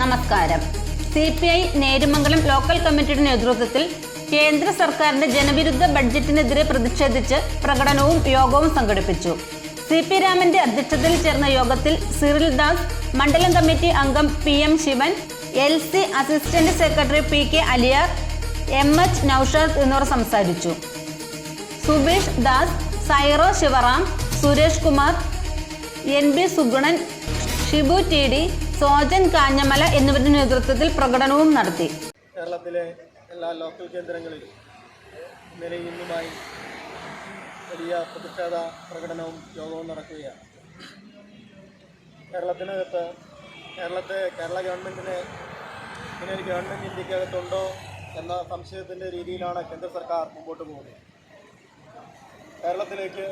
നമസ്കാരം. C P I Nerumangalam local കമ്മിറ്റിയുടെ നേതൃത്വത്തിൽ കേന്ദ്ര സർക്കാരിന്റെ ജനവിരുദ്ധ ബഡ്ജറ്റിനെതിരെ പ്രതിഷേധിച്ച് പ്രകടനവും യോഗവും സംഘടിപ്പിച്ചു. സി പി രാമന്റെ അധ്യക്ഷതയിൽ ചേർന്ന യോഗത്തിൽ സിറിൽ ദാസ് മണ്ഡലം കമ്മിറ്റി അംഗം P M Shivan L C assistant secretary P K Aliyar M H Noushad എന്നിവർ സംസാരിച്ചു. Subesh Das Sairo Shivaram Suresh Kumar N B Sugunan Shibu T D Sojan Kanjamala എന്നിവരുടെ നേതൃത്വത്തിൽ പ്രകടനവും നടത്തി. കേരളത്തിലെ എല്ലാ ലോക്കൽ കേന്ദ്രങ്ങളിലും ഇന്നലെ ഇന്നുമായി വലിയ പ്രതിഷേധ പ്രകടനവും യോഗവും നടക്കുകയാണ്. കേരളത്തിനകത്ത് കേരളത്തെ കേരള ഗവൺമെന്റിനെ ഇങ്ങനെ ഒരു ഗവൺമെന്റ് ഇന്ത്യക്കകത്തുണ്ടോ എന്ന സംശയത്തിന്റെ രീതിയിലാണ് കേന്ദ്ര സർക്കാർ മുമ്പോട്ട് പോകുന്നത്. കേരളത്തിലേക്ക്